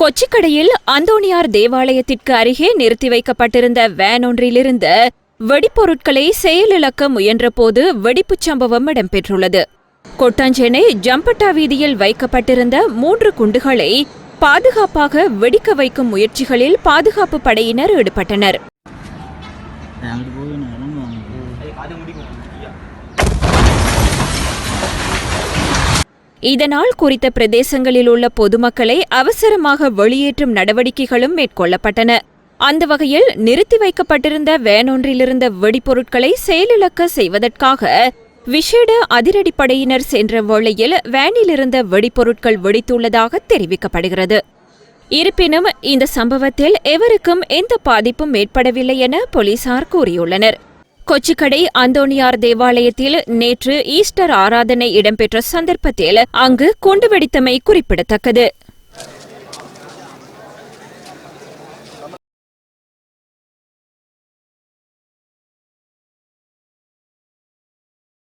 கொச்சிக்கடையில் அந்தோணியார் தேவாலயத்திற்கு அருகே நிறுத்தி வைக்கப்பட்டிருந்த வேன் ஒன்றிலிருந்து வெடிப்பொருட்களை செயலிழக்க முயன்றபோது வெடிப்புச் சம்பவம் இடம்பெற்றுள்ளது. கொட்டாஞ்சேனை ஜம்பட்டா வீதியில் வைக்கப்பட்டிருந்த மூன்று குண்டுகளை பாதுகாப்பாக வெடிக்க வைக்கும் முயற்சிகளில் பாதுகாப்பு படையினர் ஈடுபட்டனர். இதனால் குறித்த பிரதேசங்களில் உள்ள பொதுமக்களை அவசரமாக வெளியேற்றும் நடவடிக்கைகளும் மேற்கொள்ளப்பட்டன. அந்த வகையில் நிறுத்தி வைக்கப்பட்டிருந்த வேன் ஒன்றிலிருந்த வெடிபொருட்களை செயலிழக்க செய்வதற்காக விஷேட அதிரடிப்படையினர் சென்ற வேளையில் வேனிலிருந்த வெடிபொருட்கள் வெடித்துள்ளதாக தெரிவிக்கப்படுகிறது. இருப்பினும் இந்த சம்பவத்தில் எவருக்கும் எந்த பாதிப்பும் ஏற்படவில்லை என போலீசார் கூறியுள்ளனர். கொச்சிக்கடை அந்தோணியார் தேவாலயத்தில் நேற்று ஈஸ்டர் ஆராதனை இடம்பெற்ற சந்தர்ப்பத்தில் அங்கு குண்டு வெடித்தமை குறிப்பிடத்தக்கது.